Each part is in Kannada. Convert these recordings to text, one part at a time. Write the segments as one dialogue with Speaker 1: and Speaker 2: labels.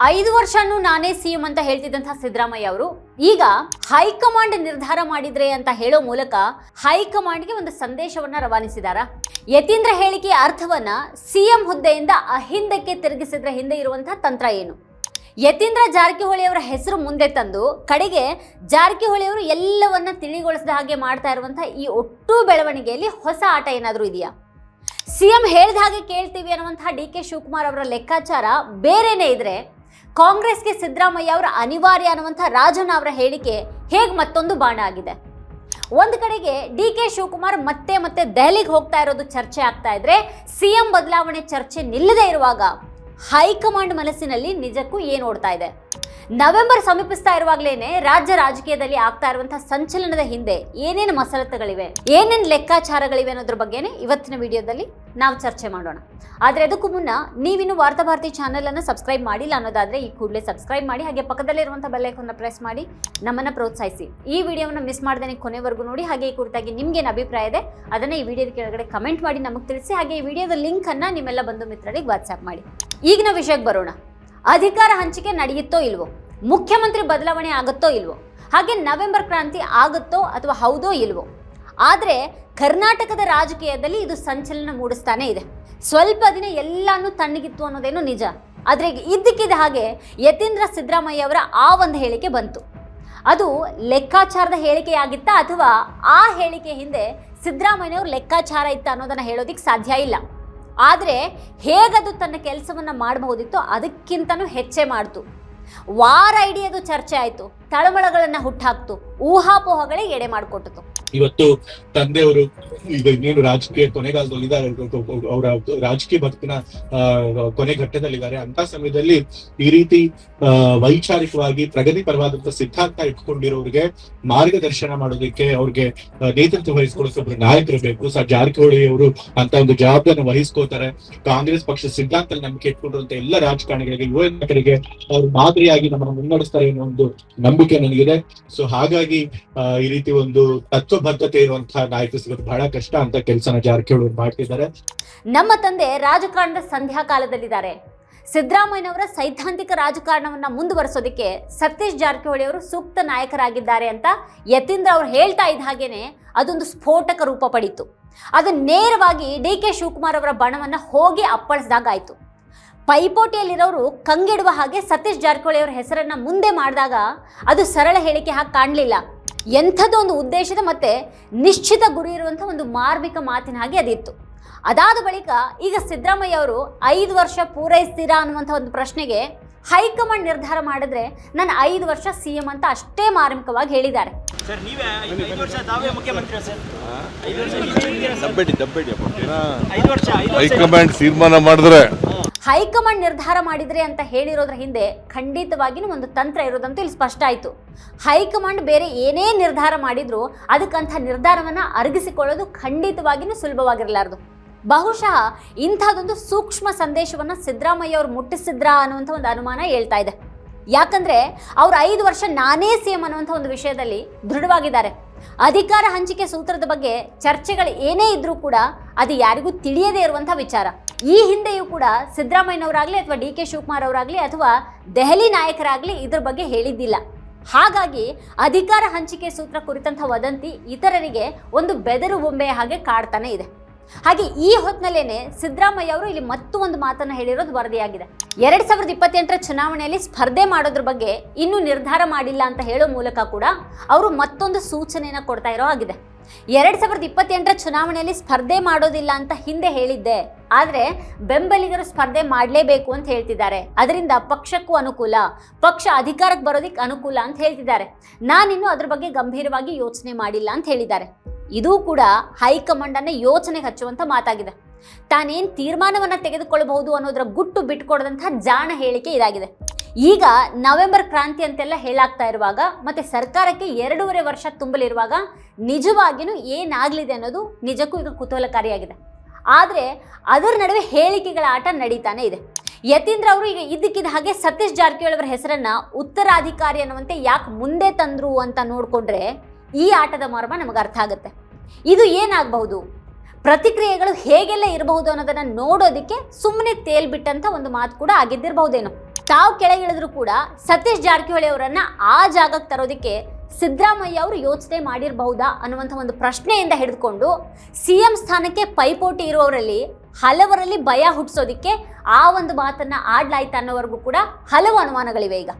Speaker 1: ಐದು ವರ್ಷನೂ ನಾನೇ ಸಿಎಂ ಅಂತ ಹೇಳ್ತಿದ್ದಂತಹ ಸಿದ್ದರಾಮಯ್ಯ ಅವರು, ಈಗ ಹೈಕಮಾಂಡ್ ನಿರ್ಧಾರ ಮಾಡಿದ್ರೆ ಅಂತ ಹೇಳೋ ಮೂಲಕ ಹೈಕಮಾಂಡ್ಗೆ ಒಂದು ಸಂದೇಶವನ್ನ ರವಾನಿಸಿದಾರ? ಯತೀಂದ್ರ ಹೇಳಿಕೆಯ ಅರ್ಥವನ್ನ ಸಿಎಂ ಹುದ್ದೆಯಿಂದ ಅಹಿಂದಕ್ಕೆ ತಿರುಗಿಸಿದ್ರ ಹಿಂದೆ ಇರುವಂತಹ ತಂತ್ರ ಏನು? ಯತೀಂದ್ರ ಜಾರಕಿಹೊಳಿ ಅವರ ಹೆಸರು ಮುಂದೆ ತಂದು ಕಡೆಗೆ ಜಾರಕಿಹೊಳಿ ಅವರು ಎಲ್ಲವನ್ನ ತಿಳಿಗೊಳಿಸಿದ ಹಾಗೆ ಮಾಡ್ತಾ ಇರುವಂತಹ ಈ ಒಟ್ಟು ಬೆಳವಣಿಗೆಯಲ್ಲಿ ಹೊಸ ಆಟ ಏನಾದರೂ ಇದೆಯಾ? ಸಿಎಂ ಹೇಳಿದ ಹಾಗೆ ಕೇಳ್ತೀವಿ ಅನ್ನುವಂತಹ ಡಿ ಕೆ ಶಿವಕುಮಾರ್ ಅವರ ಲೆಕ್ಕಾಚಾರ ಬೇರೆನೇ ಇದ್ರೆ ಕಾಂಗ್ರೆಸ್ಗೆ ಸಿದ್ದರಾಮಯ್ಯ ಅವರ ಅನಿವಾರ್ಯ ಅನ್ನುವಂಥ ರಾಜನ ಅವರ ಹೇಳಿಕೆ ಹೇಗೆ ಮತ್ತೊಂದು ಬಾಣ ಆಗಿದೆ? ಒಂದು ಕಡೆಗೆ ಡಿ ಕೆ ಶಿವಕುಮಾರ್ ಮತ್ತೆ ಮತ್ತೆ ದೆಹಲಿಗೆ ಹೋಗ್ತಾ ಇರೋದು ಚರ್ಚೆ ಆಗ್ತಾ ಇದ್ರೆ ಸಿಎಂ ಬದಲಾವಣೆ ಚರ್ಚೆ ನಿಲ್ಲದೆ ಇರುವಾಗ ಹೈಕಮಾಂಡ್ ಮನಸ್ಸಿನಲ್ಲಿ ನಿಜಕ್ಕೂ ಏನು ಓಡ್ತಾ ಇದೆ? ನವೆಂಬರ್ ಸಮೀಪಿಸ್ತಾ ಇರುವಾಗಲೇನೆ ರಾಜ್ಯ ರಾಜಕೀಯದಲ್ಲಿ ಆಗ್ತಾ ಇರುವಂತಹ ಸಂಚಲನದ ಹಿಂದೆ ಏನೇನು ಮಸಲತ್ತುಗಳಿವೆ, ಏನೇನು ಲೆಕ್ಕಾಚಾರಗಳಿವೆ ಅನ್ನೋದ್ರ ಬಗ್ಗೆನೇ ಇವತ್ತಿನ ವಿಡಿಯೋದಲ್ಲಿ ನಾವು ಚರ್ಚೆ ಮಾಡೋಣ. ಆದರೆ ಅದಕ್ಕೂ ಮುನ್ನ ನೀವಿನ್ನು ವಾರ್ತಾಭಾರತಿ ಚಾನೆಲ್ ಅನ್ನು ಸಬ್ಸ್ಕ್ರೈಬ್ ಮಾಡಿಲ್ಲ ಅನ್ನೋದಾದ್ರೆ ಈ ಕೂಡಲೇ ಸಬ್ಸ್ಕ್ರೈಬ್ ಮಾಡಿ, ಹಾಗೆ ಪಕ್ಕದಲ್ಲಿರುವಂತಹ ಬೆಲ್ಲೈಕನ್ನ ಪ್ರೆಸ್ ಮಾಡಿ ನಮ್ಮನ್ನ ಪ್ರೋತ್ಸಾಹಿಸಿ. ಈ ವಿಡಿಯೋವನ್ನು ಮಿಸ್ ಮಾಡ್ದೇನೆ ಕೊನೆವರೆಗೂ ನೋಡಿ, ಹಾಗೆ ಈ ಕುರಿತಾಗಿ ನಿಮ್ಗೇನು ಅಭಿಪ್ರಾಯ ಇದೆ ಅದನ್ನ ಈ ವಿಡಿಯೋದ ಕೆಳಗಡೆ ಕಮೆಂಟ್ ಮಾಡಿ ನಮಗೆ ತಿಳಿಸಿ, ಹಾಗೆ ಈ ವಿಡಿಯೋದ ಲಿಂಕ್ ಅನ್ನ ನಿಮ್ಮೆಲ್ಲ ಬಂಧು ಮಿತ್ರರಿಗೆ ವಾಟ್ಸ್ಆಪ್ ಮಾಡಿ. ಈಗಿನ ವಿಷಯಕ್ಕೆ ಬರೋಣ. ಅಧಿಕಾರ ಹಂಚಿಕೆ ನಡೆಯುತ್ತೋ ಇಲ್ವೋ? ಮುಖ್ಯಮಂತ್ರಿ ಬದಲಾವಣೆ ಆಗುತ್ತೋ ಇಲ್ವೋ? ಹಾಗೆ ನವೆಂಬರ್ ಕ್ರಾಂತಿ ಆಗುತ್ತೋ ಅಥವಾ ಹೌದೋ ಇಲ್ವೋ? ಆದರೆ ಕರ್ನಾಟಕದ ರಾಜಕೀಯದಲ್ಲಿ ಇದು ಸಂಚಲನ ಮೂಡಿಸ್ತಾನೆ ಇದೆ. ಸ್ವಲ್ಪ ದಿನ ಎಲ್ಲಾನು ತಣ್ಣಗಿತ್ತು ಅನ್ನೋದೇನು ನಿಜ. ಆದರೆ ಇದ್ದಕ್ಕಿದ್ದ ಹಾಗೆ ಯತೀಂದ್ರ ಸಿದ್ದರಾಮಯ್ಯ ಅವರ ಆ ಒಂದು ಹೇಳಿಕೆ ಬಂತು. ಅದು ಲೆಕ್ಕಾಚಾರದ ಹೇಳಿಕೆಯಾಗಿತ್ತಾ ಅಥವಾ ಆ ಹೇಳಿಕೆ ಹಿಂದೆ ಸಿದ್ದರಾಮಯ್ಯವ್ರ ಲೆಕ್ಕಾಚಾರ ಇತ್ತ ಅನ್ನೋದನ್ನು ಹೇಳೋದಿಕ್ಕೆ ಸಾಧ್ಯ ಇಲ್ಲ. ಆದರೆ ಹೇಗದು ತನ್ನ ಕೆಲಸವನ್ನು ಮಾಡಬಹುದಿತ್ತು ಅದಕ್ಕಿಂತನೂ ಹೆಚ್ಚೆ ಮಾಡ್ತು. ವಾರ ಇಡೀ ಅದು ಚರ್ಚೆ ಆಯಿತು, ತಳಮಳಗಳನ್ನು ಹುಟ್ಟಾಕ್ತು ಊಹಾಪೋಹಗಳೇ ಎಡೆ ಮಾಡಿಕೊಟ್ಟಿತು.
Speaker 2: ಇವತ್ತು ತಂದೆಯವರು ಈಗ ಇನ್ನೇನು ರಾಜಕೀಯ ಕೊನೆಗಾಲದಲ್ಲಿ ಇದ್ದಾರೆ ಅವರ ರಾಜಕೀಯ ಬದುಕಿನ ಕೊನೆ ಘಟ್ಟದಲ್ಲಿದ್ದಾರೆ. ಅಂತ ಸಮಯದಲ್ಲಿ ಈ ರೀತಿ ವೈಚಾರಿಕವಾಗಿ ಪ್ರಗತಿಪರವಾದಂತಹ ಸಿದ್ಧಾಂತ ಇಟ್ಕೊಂಡಿರೋರಿಗೆ ಮಾರ್ಗದರ್ಶನ ಮಾಡೋದಕ್ಕೆ ಅವ್ರಿಗೆ ನೇತೃತ್ವ ವಹಿಸ್ಕೊಳ್ಳೋಕೆ ಒಬ್ರು ನಾಯಕರು ಬೇಕು ಸರ್ ಜಾರಕಿಹೊಳಿ ಅವರು ಅಂತ ಒಂದು ಜವಾಬ್ದಾರಿ ವಹಿಸ್ಕೋತಾರೆ. ಕಾಂಗ್ರೆಸ್ ಪಕ್ಷ ಸಿದ್ಧಾಂತ ನಂಬಿಕೆ ಇಟ್ಕೊಂಡಿರುವಂತ ಎಲ್ಲ ರಾಜಕಾರಣಿಗಳಿಗೆ, ಯುವ ನಾಯಕರಿಗೆ ಅವ್ರು ಮಾದರಿಯಾಗಿ ನಮ್ಮನ್ನು ಮುನ್ನಡೆಸ್ತಾರೆ ಅನ್ನೋ ಒಂದು ನಂಬಿಕೆ ನನಗಿದೆ. ಸೊ ಹಾಗಾಗಿ ಈ ರೀತಿ ಒಂದು ತತ್ವಬದ್ಧತೆ ಇರುವಂತಹ ನಾಯಕ ಬಹಳ ಕಷ್ಟ ಅಂತ ಕೆಲಸನ ಜಾರಕಿಹೊಳಿ ಮಾಡ್ತಿದ್ದಾರೆ.
Speaker 1: ನಮ್ಮ ತಂದೆ ರಾಜಕಾರಣದ ಸಂಧ್ಯಾ ಕಾಲದಲ್ಲಿದ್ದಾರೆ. ಸಿದ್ದರಾಮಯ್ಯನವರ ಸೈದ್ಧಾಂತಿಕ ರಾಜಕಾರಣವನ್ನ ಮುಂದುವರಿಸೋದಕ್ಕೆ ಸತೀಶ್ ಜಾರಕಿಹೊಳಿ ಅವರು ಸೂಕ್ತ ನಾಯಕರಾಗಿದ್ದಾರೆ ಅಂತ ಯತೀಂದ್ರ ಅವರು ಹೇಳ್ತಾ ಇದ್ದ ಹಾಗೇನೆ ಅದೊಂದು ಸ್ಫೋಟಕ ರೂಪ ಪಡೀತು. ಅದು ನೇರವಾಗಿ ಡಿ ಕೆ ಶಿವಕುಮಾರ್ ಅವರ ಬಣವನ್ನ ಹೋಗಿ ಅಪ್ಪಳಿಸಿದಾಗಾಯಿತು ಪೈಪೋಟಿಯಲ್ಲಿರೋರು ಕಂಗೆಡುವ ಹಾಗೆ ಸತೀಶ್ ಜಾರಕಿಹೊಳಿ ಅವರ ಹೆಸರನ್ನ ಮುಂದೆ ಮಾಡಿದಾಗ ಅದು ಸರಳ ಹೇಳಿಕೆ ಹಾಗೆ ಕಾಣಲಿಲ್ಲ. ಎಂಥದ್ದೋ ಒಂದು ಉದ್ದೇಶದ ಮತ್ತೆ ನಿಶ್ಚಿತ ಗುರಿ ಇರುವಂಥ ಒಂದು ಮಾರ್ಮಿಕ ಮಾತಿನ ಹಾಗೆ ಅದಿತ್ತು. ಅದಾದ ಬಳಿಕ ಈಗ ಸಿದ್ದರಾಮಯ್ಯ ಅವರು ಐದು ವರ್ಷ ಪೂರೈಸ್ತೀರಾ ಅನ್ನುವಂಥ ಒಂದು ಪ್ರಶ್ನೆಗೆ ಹೈಕಮಾಂಡ್ ನಿರ್ಧಾರ ಮಾಡಿದ್ರೆ ನಾನು ಐದು ವರ್ಷ ಸಿ ಎಂ ಅಂತ ಅಷ್ಟೇ ಮಾರ್ಮಿಕವಾಗಿ ಹೇಳಿದ್ದಾರೆ.
Speaker 3: ಹೈಕಮಾಂಡ್ ತೀರ್ಮಾನ ಮಾಡಿದ್ರೆ
Speaker 1: ಹೈಕಮಾಂಡ್ ನಿರ್ಧಾರ ಮಾಡಿದ್ರೆ ಅಂತ ಹೇಳಿರೋದ್ರ ಹಿಂದೆ ಖಂಡಿತವಾಗಿಯೂ ಒಂದು ತಂತ್ರ ಇರೋದಂತೂ ಇಲ್ಲಿ ಸ್ಪಷ್ಟ ಆಯಿತು. ಹೈಕಮಾಂಡ್ ಬೇರೆ ಏನೇ ನಿರ್ಧಾರ ಮಾಡಿದ್ರು ಅದಕ್ಕಂಥ ನಿರ್ಧಾರವನ್ನು ಅರಗಿಸಿಕೊಳ್ಳೋದು ಖಂಡಿತವಾಗಿಯೂ ಸುಲಭವಾಗಿರಲಾರದು. ಬಹುಶಃ ಇಂಥದ್ದೊಂದು ಸೂಕ್ಷ್ಮ ಸಂದೇಶವನ್ನು ಸಿದ್ದರಾಮಯ್ಯ ಅವರು ಮುಟ್ಟಿಸಿದ್ರಾ ಅನ್ನುವಂಥ ಒಂದು ಅನುಮಾನ ಹೇಳ್ತಾ ಇದೆ. ಯಾಕಂದ್ರೆ ಅವರು ಐದು ವರ್ಷ ನಾನೇ ಸಿ ಎಂ ಅನ್ನುವಂಥ ಒಂದು ವಿಷಯದಲ್ಲಿ ದೃಢವಾಗಿದ್ದಾರೆ. ಅಧಿಕಾರ ಹಂಚಿಕೆ ಸೂತ್ರದ ಬಗ್ಗೆ ಚರ್ಚೆಗಳು ಏನೇ ಇದ್ರೂ ಕೂಡ ಅದು ಯಾರಿಗೂ ತಿಳಿಯದೇ ಇರುವಂಥ ವಿಚಾರ. ಈ ಹಿಂದೆಯೂ ಕೂಡ ಸಿದ್ದರಾಮಯ್ಯನವರಾಗಲಿ ಅಥವಾ ಡಿ ಕೆ ಶಿವಕುಮಾರ್ ಅವರಾಗಲಿ ಅಥವಾ ದೆಹಲಿ ನಾಯಕರಾಗಲಿ ಇದ್ರ ಬಗ್ಗೆ ಹೇಳಿದ್ದಿಲ್ಲ. ಹಾಗಾಗಿ ಅಧಿಕಾರ ಹಂಚಿಕೆ ಸೂತ್ರ ಕುರಿತಂಥ ವದಂತಿ ಇತರರಿಗೆ ಒಂದು ಬೆದರು ಬೊಂಬೆಯ ಹಾಗೆ ಕಾಡ್ತಾನೆ ಇದೆ. ಹಾಗೆ ಈ ಹೊತ್ತಿನಲ್ಲೇನೆ ಸಿದ್ದರಾಮಯ್ಯ ಅವರು ಇಲ್ಲಿ ಮತ್ತೂ ಒಂದು ಮಾತನ್ನ ಹೇಳಿರೋದು ವರದಿಯಾಗಿದೆ. ಎರಡ್ ಸಾವಿರದ ಇಪ್ಪತ್ತೆಂಟರ ಚುನಾವಣೆಯಲ್ಲಿ ಸ್ಪರ್ಧೆ ಮಾಡೋದ್ರ ಬಗ್ಗೆ ಇನ್ನೂ ನಿರ್ಧಾರ ಮಾಡಿಲ್ಲ ಅಂತ ಹೇಳೋ ಮೂಲಕ ಕೂಡ ಅವರು ಮತ್ತೊಂದು ಸೂಚನೆಯನ್ನು ಕೊಡ್ತಾ ಇರೋ ಆಗಿದೆ ಎರಡ್ ಸಾವಿರದ ಇಪ್ಪತ್ತೆಂಟರ ಚುನಾವಣೆಯಲ್ಲಿ ಸ್ಪರ್ಧೆ ಮಾಡೋದಿಲ್ಲ ಅಂತ ಹಿಂದೆ ಹೇಳಿದ್ದೆ. ಆದರೆ ಬೆಂಬಲಿಗರು ಸ್ಪರ್ಧೆ ಮಾಡಲೇಬೇಕು ಅಂತ ಹೇಳ್ತಿದ್ದಾರೆ. ಅದರಿಂದ ಪಕ್ಷಕ್ಕೂ ಅನುಕೂಲ, ಪಕ್ಷ ಅಧಿಕಾರಕ್ಕೆ ಬರೋದಕ್ಕೆ ಅನುಕೂಲ ಅಂತ ಹೇಳ್ತಿದ್ದಾರೆ. ನಾನಿನ್ನೂ ಅದ್ರ ಬಗ್ಗೆ ಗಂಭೀರವಾಗಿ ಯೋಚನೆ ಮಾಡಿಲ್ಲ ಅಂತ ಹೇಳಿದ್ದಾರೆ. ಇದೂ ಕೂಡ ಹೈಕಮಾಂಡ್ ಅನ್ನ ಯೋಚನೆ ಹಚ್ಚುವಂತ ಮಾತಾಗಿದೆ. ತಾನೇನ್ ತೀರ್ಮಾನವನ್ನು ತೆಗೆದುಕೊಳ್ಳಬಹುದು ಅನ್ನೋದರ ಗುಟ್ಟು ಬಿಟ್ಕೊಡದಂತಹ ಜಾಣ ಹೇಳಿಕೆ ಇದಾಗಿದೆ. ಈಗ ನವೆಂಬರ್ ಕ್ರಾಂತಿ ಅಂತೆಲ್ಲ ಹೇಳಾಗ್ತಾ ಇರುವಾಗ ಮತ್ತೆ ಸರ್ಕಾರಕ್ಕೆ ಎರಡೂವರೆ ವರ್ಷ ತುಂಬಲಿರುವಾಗ ನಿಜವಾಗಿಯೂ ಏನಾಗಲಿದೆ ಅನ್ನೋದು ನಿಜಕ್ಕೂ ಈಗ ಕುತೂಹಲಕಾರಿಯಾಗಿದೆ. ಆದರೆ ಅದರ ನಡುವೆ ಹೇಳಿಕೆಗಳ ಆಟ ನಡೀತಾನೆ ಇದೆ. ಯತೀಂದ್ರ ಅವರು ಈಗ ಇದ್ದಕ್ಕಿದ್ದ ಹಾಗೆ ಸತೀಶ್ ಜಾರಕಿಹೊಳಿ ಅವರ ಹೆಸರನ್ನ ಉತ್ತರಾಧಿಕಾರಿ ಅನ್ನುವಂತೆ ಯಾಕೆ ಮುಂದೆ ತಂದರು ಅಂತ ನೋಡಿಕೊಂಡ್ರೆ ಈ ಆಟದ ಮರ್ಮ ನಮಗೆ ಅರ್ಥ ಆಗುತ್ತೆ. ಇದು ಏನಾಗಬಹುದು? ಪ್ರತಿಕ್ರಿಯೆಗಳು ಹೇಗೆಲ್ಲ ಇರಬಹುದು ಅನ್ನೋದನ್ನು ನೋಡೋದಕ್ಕೆ ಸುಮ್ಮನೆ ತೇಲ್ಬಿಟ್ಟಂಥ ಒಂದು ಮಾತು ಕೂಡ ಆಗಿದ್ದಿರಬಹುದೇನೋ. ತಾವು ಕೆಳಗಿಳಿದ್ರು ಕೂಡ ಸತೀಶ್ ಜಾರಕಿಹೊಳಿ ಅವರನ್ನ ಆ ಜಾಗಕ್ಕೆ ತರೋದಕ್ಕೆ ಸಿದ್ದರಾಮಯ್ಯ ಅವರು ಯೋಚನೆ ಮಾಡಿರಬಹುದಾ ಅನ್ನುವಂಥ ಒಂದು ಪ್ರಶ್ನೆಯಿಂದ ಹಿಡಿದುಕೊಂಡು ಸಿ ಎಂ ಸ್ಥಾನಕ್ಕೆ ಪೈಪೋಟಿ ಇರುವವರಲ್ಲಿ ಹಲವರಲ್ಲಿ ಭಯ ಹುಟ್ಟಿಸೋದಕ್ಕೆ ಆ ಒಂದು ಮಾತನ್ನ ಆಡ್ಲಾಯ್ತು ಅನ್ನೋವರೆಗೂ ಕೂಡ ಹಲವು ಅನುಮಾನಗಳಿವೆ ಈಗ.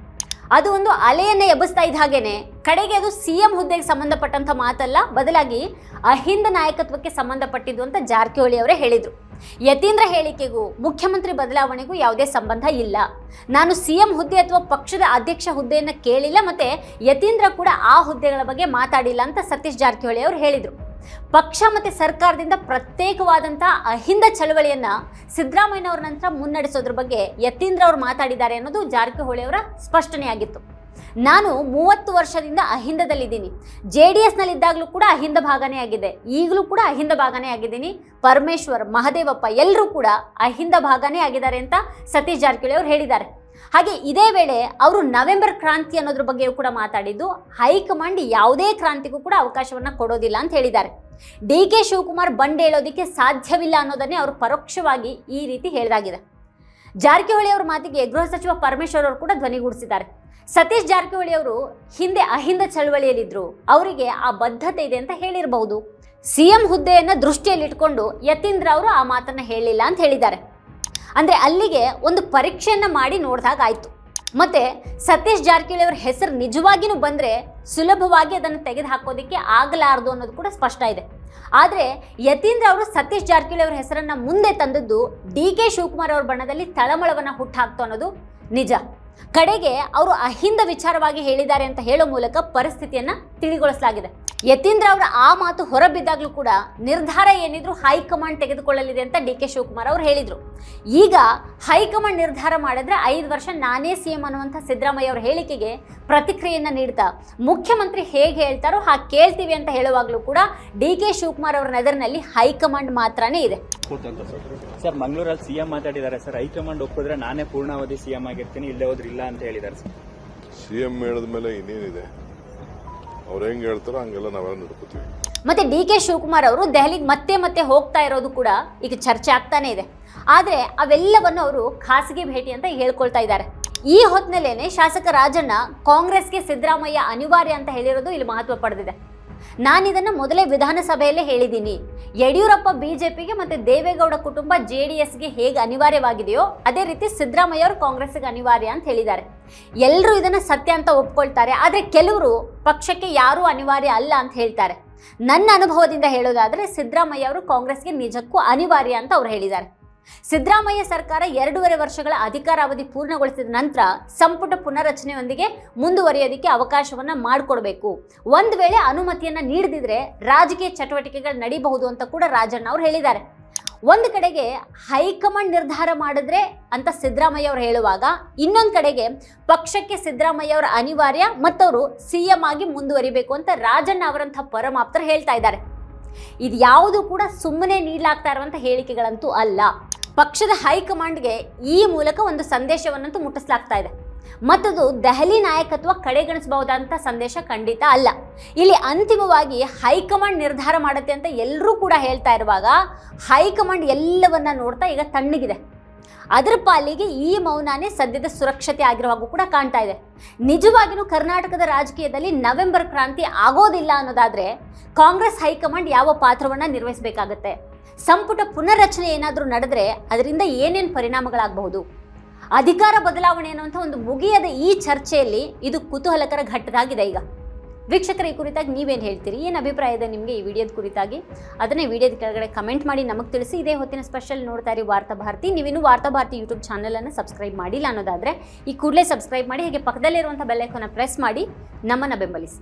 Speaker 1: ಅದು ಒಂದು ಅಲೆಯನ್ನ ಎಬ್ಬಿಸ್ತಾ ಇದ್ದ ಹಾಗೇನೆ. ಕಡೆಗೆ ಅದು ಸಿ ಎಂ ಹುದ್ದೆಗೆ ಸಂಬಂಧಪಟ್ಟಂತ ಮಾತಲ್ಲ, ಬದಲಾಗಿ ಅಹಿಂದ ನಾಯಕತ್ವಕ್ಕೆ ಸಂಬಂಧಪಟ್ಟಿದ್ದು ಅಂತ ಜಾರಕಿಹೊಳಿ ಅವರೇ ಹೇಳಿದರು. ಯತೀಂದ್ರ ಹೇಳಿಕೆಗೂ, ಮುಖ್ಯಮಂತ್ರಿ ಬದಲಾವಣೆಗೂ ಯಾವುದೇ ಸಂಬಂಧ ಇಲ್ಲ. ನಾನು ಸಿ ಎಂ ಹುದ್ದೆ ಅಥವಾ ಪಕ್ಷದ ಅಧ್ಯಕ್ಷ ಹುದ್ದೆಯನ್ನು ಕೇಳಿಲ್ಲ, ಮತ್ತೆ ಯತೀಂದ್ರ ಕೂಡ ಆ ಹುದ್ದೆಗಳ ಬಗ್ಗೆ ಮಾತಾಡಿಲ್ಲ ಅಂತ ಸತೀಶ್ ಜಾರಕಿಹೊಳಿ ಅವರು ಹೇಳಿದರು. ಪಕ್ಷ ಮತ್ತು ಸರ್ಕಾರದಿಂದ ಪ್ರತ್ಯೇಕವಾದಂಥ ಅಹಿಂದ ಚಳವಳಿಯನ್ನು ಸಿದ್ದರಾಮಯ್ಯನವ್ರ ನಂತರ ಮುನ್ನಡೆಸೋದ್ರ ಬಗ್ಗೆ ಯತೀಂದ್ರ ಅವರು ಮಾತಾಡಿದ್ದಾರೆ ಅನ್ನೋದು ಜಾರಕಿಹೊಳಿ ಅವರ ಸ್ಪಷ್ಟನೆಯಾಗಿತ್ತು. ನಾನು ಮೂವತ್ತು ವರ್ಷದಿಂದ ಅಹಿಂದದಲ್ಲಿದ್ದೀನಿ. ಜೆ ಡಿ ಎಸ್ನಲ್ಲಿದ್ದಾಗಲೂ ಕೂಡ ಅಹಿಂದ ಭಾಗನೇ ಆಗಿದೆ. ಈಗಲೂ ಕೂಡ ಅಹಿಂದ ಭಾಗನೇ ಆಗಿದ್ದೀನಿ. ಪರಮೇಶ್ವರ್, ಮಹದೇವಪ್ಪ ಎಲ್ಲರೂ ಕೂಡ ಅಹಿಂದ ಭಾಗನೇ ಆಗಿದ್ದಾರೆ ಅಂತ ಸತೀಶ್ ಜಾರಕಿಹೊಳಿ ಅವರು ಹೇಳಿದ್ದಾರೆ. ಹಾಗೆ ಇದೇ ವೇಳೆ ಅವರು ನವೆಂಬರ್ ಕ್ರಾಂತಿ ಅನ್ನೋದ್ರ ಬಗ್ಗೆಯೂ ಕೂಡ ಮಾತಾಡಿದ್ದು, ಹೈಕಮಾಂಡ್ ಯಾವುದೇ ಕ್ರಾಂತಿಗೂ ಕೂಡ ಅವಕಾಶವನ್ನ ಕೊಡೋದಿಲ್ಲ ಅಂತ ಹೇಳಿದ್ದಾರೆ. ಡಿ ಕೆ ಶಿವಕುಮಾರ್ ಬಂಡೇಳೋದಕ್ಕೆ ಸಾಧ್ಯವಿಲ್ಲ ಅನ್ನೋದನ್ನೇ ಅವರು ಪರೋಕ್ಷವಾಗಿ ಈ ರೀತಿ ಹೇಳಿದಾಗಿದೆ. ಜಾರಕಿಹೊಳಿ ಅವರ ಮಾತಿಗೆ ಗೃಹ ಸಚಿವ ಪರಮೇಶ್ವರ್ ಅವರು ಕೂಡ ಧ್ವನಿಗೂಡಿಸಿದ್ದಾರೆ ಸತೀಶ್ ಜಾರಕಿಹೊಳಿ ಅವರು ಹಿಂದೆ ಅಹಿಂದ ಚಳವಳಿಯಲ್ಲಿದ್ದರು ಅವರಿಗೆ ಆ ಬದ್ಧತೆ ಇದೆ ಅಂತ ಹೇಳಿರಬಹುದು. ಸಿಎಂ ಹುದ್ದೆಯನ್ನು ದೃಷ್ಟಿಯಲ್ಲಿಟ್ಕೊಂಡು ಯತೀಂದ್ರ ಅವರು ಆ ಮಾತನ್ನು ಹೇಳಿಲ್ಲ ಅಂತ ಹೇಳಿದ್ದಾರೆ. ಅಂದ್ರೆ ಅಲ್ಲಿಗೆ ಒಂದು ಪರೀಕ್ಷೆಯನ್ನು ಮಾಡಿ ನೋಡಿದಾಗ ಆಯಿತು ಮತ್ತು ಸತೀಶ್ ಜಾರಕಿಹೊಳಿ ಅವರ ಹೆಸರು ನಿಜವಾಗಿಯೂ ಬಂದರೆ ಸುಲಭವಾಗಿ ಅದನ್ನು ತೆಗೆದು ಹಾಕೋದಕ್ಕೆ ಆಗಲಾರದು ಅನ್ನೋದು ಕೂಡ ಸ್ಪಷ್ಟ ಇದೆ. ಆದರೆ ಯತೀಂದ್ರ ಅವರು ಸತೀಶ್ ಜಾರಕಿಹೊಳಿ ಅವರ ಹೆಸರನ್ನು ಮುಂದೆ ತಂದದ್ದು ಡಿ ಕೆ ಶಿವಕುಮಾರ್ ಅವ್ರ ಬಣ್ಣದಲ್ಲಿ ತಳಮಳವನ್ನ ಹುಟ್ಟಾಕ್ತು ಅನ್ನೋದು ನಿಜ. ಕಡೆಗೆ ಅವರು ಅಹಿಂದ ವಿಚಾರವಾಗಿ ಹೇಳಿದ್ದಾರೆ ಅಂತ ಹೇಳೋ ಮೂಲಕ ಪರಿಸ್ಥಿತಿಯನ್ನ ತಿಳಿಗೊಳಿಸಲಾಗಿದೆ. ಯತೀಂದ್ರ ಅವರ ಆ ಮಾತು ಹೊರಬಿದ್ದಾಗಲೂ ಕೂಡ ನಿರ್ಧಾರ ಏನಿದ್ರು ಹೈಕಮಾಂಡ್ ತೆಗೆದುಕೊಳ್ಳಲಿದೆ ಅಂತ ಡಿ ಕೆ ಶಿವಕುಮಾರ್ ಅವರು ಹೇಳಿದ್ರು. ಈಗ ಹೈಕಮಾಂಡ್ ನಿರ್ಧಾರ ಮಾಡಿದ್ರೆ ಐದು ವರ್ಷ ನಾನೇ ಸಿ ಎಂ ಅನ್ನುವಂಥ ಸಿದ್ದರಾಮಯ್ಯ ಅವರ ಹೇಳಿಕೆಗೆ ಪ್ರತಿಕ್ರಿಯೆಯನ್ನು ನೀಡ್ತಾ ಮುಖ್ಯಮಂತ್ರಿ ಹೇಗೆ ಹೇಳ್ತಾರೋ ಹಾಗೆ ಕೇಳ್ತೀವಿ ಅಂತ ಹೇಳುವಾಗಲೂ ಕೂಡ ಡಿ ಕೆ ಶಿವಕುಮಾರ್ ಅವರ ನೆದರಿನಲ್ಲಿ ಹೈಕಮಾಂಡ್ ಮಾತ್ರನೇ ಇದೆ.
Speaker 4: ಸರ್, ಮಂಗಳೂರಲ್ಲಿ ಸಿಎಂ ಮಾತಾಡಿದ್ದಾರೆ. ಸರ್, ಹೈಕಮಾಂಡ್ ಒಪ್ಪಿದ್ರೆ ನಾನೇ ಪೂರ್ಣಾವಧಿ ಸಿಎಂ ಆಗಿರ್ತೀನಿ. ಇಲ್ಲೇ ಇಲ್ಲ ಅಂತ ಹೇಳಿದ್ದಾರೆ ಸರ್.
Speaker 3: ಸಿ ಎಂ ಹೇಳಿದ ಮೇಲೆ ಇನ್ನೇನಿದೆ? ಅವ್ರು ಹೆಂಗ್ ಹೇಳ್ತಾರೋ ಹಂಗೆಲ್ಲ ನಾವೆಲ್ಲ ನಡ್ಕೋತೀವಿ.
Speaker 1: ಮತ್ತೆ ಡಿ ಕೆ ಶಿವಕುಮಾರ್ ಅವರು ದೆಹಲಿಗೆ ಮತ್ತೆ ಮತ್ತೆ ಹೋಗ್ತಾ ಇರೋದು ಕೂಡ ಈಗ ಚರ್ಚೆ ಆಗ್ತಾನೆ ಇದೆ. ಆದರೆ ಅವೆಲ್ಲವನ್ನು ಅವರು ಖಾಸಗಿ ಭೇಟಿ ಅಂತ ಹೇಳ್ಕೊಳ್ತಾ ಇದ್ದಾರೆ. ಈ ಹೊತ್ತಿನಲ್ಲೇನೆ ಶಾಸಕ ರಾಜಣ್ಣ ಕಾಂಗ್ರೆಸ್ಗೆ ಸಿದ್ದರಾಮಯ್ಯ ಅನಿವಾರ್ಯ ಅಂತ ಹೇಳಿರೋದು ಇಲ್ಲಿ ಮಹತ್ವ ಪಡೆದಿದೆ. ನಾನಿದನ್ನು ಮೊದಲೇ ವಿಧಾನಸಭೆಯಲ್ಲೇ ಹೇಳಿದ್ದೀನಿ. ಯಡಿಯೂರಪ್ಪ ಬಿಜೆಪಿಗೆ ಮತ್ತು ದೇವೇಗೌಡ ಕುಟುಂಬ ಜೆ ಡಿ ಎಸ್ಗೆ ಹೇಗೆ ಅನಿವಾರ್ಯವಾಗಿದೆಯೋ ಅದೇ ರೀತಿ ಸಿದ್ದರಾಮಯ್ಯ ಅವರು ಕಾಂಗ್ರೆಸ್ಗೆ ಅನಿವಾರ್ಯ ಅಂತ ಹೇಳಿದ್ದಾರೆ. ಎಲ್ಲರೂ ಇದನ್ನು ಸತ್ಯ ಅಂತ ಒಪ್ಕೊಳ್ತಾರೆ, ಆದರೆ ಕೆಲವರು ಪಕ್ಷಕ್ಕೆ ಯಾರೂ ಅನಿವಾರ್ಯ ಅಲ್ಲ ಅಂತ ಹೇಳ್ತಾರೆ. ನನ್ನ ಅನುಭವದಿಂದ ಹೇಳೋದಾದರೆ ಸಿದ್ದರಾಮಯ್ಯ ಅವರು ಕಾಂಗ್ರೆಸ್ಗೆ ನಿಜಕ್ಕೂ ಅನಿವಾರ್ಯ ಅಂತ ಅವ್ರು ಹೇಳಿದ್ದಾರೆ. ಸಿದ್ದರಾಮಯ್ಯ ಸರ್ಕಾರ ಎರಡೂವರೆ ವರ್ಷಗಳ ಅಧಿಕಾರಾವಧಿ ಪೂರ್ಣಗೊಳಿಸಿದ ನಂತರ ಸಂಪುಟ ಪುನರಚನೆಯೊಂದಿಗೆ ಮುಂದುವರಿಯೋದಕ್ಕೆ ಅವಕಾಶವನ್ನು ಮಾಡಿಕೊಡ್ಬೇಕು. ಒಂದು ವೇಳೆ ಅನುಮತಿಯನ್ನು ನೀಡದಿದ್ರೆ ರಾಜಕೀಯ ಚಟುವಟಿಕೆಗಳು ನಡೀಬಹುದು ಅಂತ ಕೂಡ ರಾಜಣ್ಣ ಅವರು ಹೇಳಿದ್ದಾರೆ. ಒಂದು ಕಡೆಗೆ ಹೈಕಮಾಂಡ್ ನಿರ್ಧಾರ ಮಾಡಿದ್ರೆ ಅಂತ ಸಿದ್ದರಾಮಯ್ಯ ಅವರು ಹೇಳುವಾಗ, ಇನ್ನೊಂದು ಕಡೆಗೆ ಪಕ್ಷಕ್ಕೆ ಸಿದ್ದರಾಮಯ್ಯ ಅವರ ಅನಿವಾರ್ಯ ಮತ್ತವರು ಸಿ ಎಂ ಆಗಿ ಮುಂದುವರಿಬೇಕು ಅಂತ ರಾಜಣ್ಣ ಅವರಂಥ ಪರಮಾಪ್ತರು ಹೇಳ್ತಾ ಇದ್ದಾರೆ. ಇದು ಯಾವುದು ಕೂಡ ಸುಮ್ಮನೆ ನೀಡಲಾಗ್ತಾ ಇರುವಂಥ ಹೇಳಿಕೆಗಳಂತೂ ಅಲ್ಲ. ಪಕ್ಷದ ಹೈಕಮಾಂಡ್ಗೆ ಈ ಮೂಲಕ ಒಂದು ಸಂದೇಶವನ್ನಂತೂ ಮುಟ್ಟಿಸಲಾಗ್ತಾ ಇದೆ. ಮತ್ತದು ದೆಹಲಿ ನಾಯಕತ್ವ ಕಡೆಗಣಿಸಬಹುದಂತ ಸಂದೇಶ ಖಂಡಿತ ಅಲ್ಲ. ಇಲ್ಲಿ ಅಂತಿಮವಾಗಿ ಹೈಕಮಾಂಡ್ ನಿರ್ಧಾರ ಮಾಡುತ್ತೆ ಅಂತ ಎಲ್ಲರೂ ಕೂಡ ಹೇಳ್ತಾ ಇರುವಾಗ ಹೈಕಮಾಂಡ್ ಎಲ್ಲವನ್ನ ನೋಡ್ತಾ ಈಗ ತಣ್ಣಗಿದೆ. ಅದರ ಪಾಲಿಗೆ ಈ ಮೌನನೇ ಸದ್ಯದ ಸುರಕ್ಷತೆ ಆಗಿರೋ ಹಾಗೂ ಕೂಡ ಕಾಣ್ತಾ ಇದೆ. ನಿಜವಾಗಿಯೂ ಕರ್ನಾಟಕದ ರಾಜಕೀಯದಲ್ಲಿ ನವೆಂಬರ್ ಕ್ರಾಂತಿ ಆಗೋದಿಲ್ಲ ಅನ್ನೋದಾದರೆ ಕಾಂಗ್ರೆಸ್ ಹೈಕಮಾಂಡ್ ಯಾವ ಪಾತ್ರವನ್ನು ನಿರ್ವಹಿಸಬೇಕಾಗತ್ತೆ? ಸಂಪುಟ ಪುನರ್ರಚನೆ ಏನಾದರೂ ನಡೆದ್ರೆ ಅದರಿಂದ ಏನೇನು ಪರಿಣಾಮಗಳಾಗಬಹುದು? ಅಧಿಕಾರ ಬದಲಾವಣೆ ಅನ್ನುವಂಥ ಒಂದು ಮುಗಿಯದ ಈ ಚರ್ಚೆಯಲ್ಲಿ ಇದು ಕುತೂಹಲಕರ ಘಟ್ಟದಾಗಿದೆ ಈಗ. ವೀಕ್ಷಕರ, ಈ ಕುರಿತಾಗಿ ನೀವೇನು ಹೇಳ್ತೀರಿ? ಏನು ಅಭಿಪ್ರಾಯ ಇದೆ ನಿಮಗೆ ಈ ವಿಡಿಯೋದ ಕುರಿತಾಗಿ? ಅದನ್ನೇ ವಿಡಿಯೋದ ಕೆಳಗಡೆ ಕಮೆಂಟ್ ಮಾಡಿ ನಮಗೆ ತಿಳಿಸಿ. ಇದೇ ಹೊತ್ತಿನ ಸ್ಪೆಷಲ್ ನೋಡ್ತಾ ಇರಿ ವಾರ್ತಾ ಭಾರತಿ. ನೀವಿನ್ನೂ ವಾರ್ತಾ ಭಾರತಿ ಯೂಟ್ಯೂಬ್ ಚಾನಲನ್ನು ಸಬ್ಸ್ಕ್ರೈಬ್ ಮಾಡಿಲ್ಲ ಅನ್ನೋದಾದರೆ ಈ ಕೂಡಲೇ ಸಬ್ಸ್ಕ್ರೈಬ್ ಮಾಡಿ, ಹಾಗೆ ಪಕ್ಕದಲ್ಲಿರುವಂಥ ಬೆಲ್ಲೈಕನ್ನು ಪ್ರೆಸ್ ಮಾಡಿ ನಮ್ಮನ್ನು ಬೆಂಬಲಿಸಿ.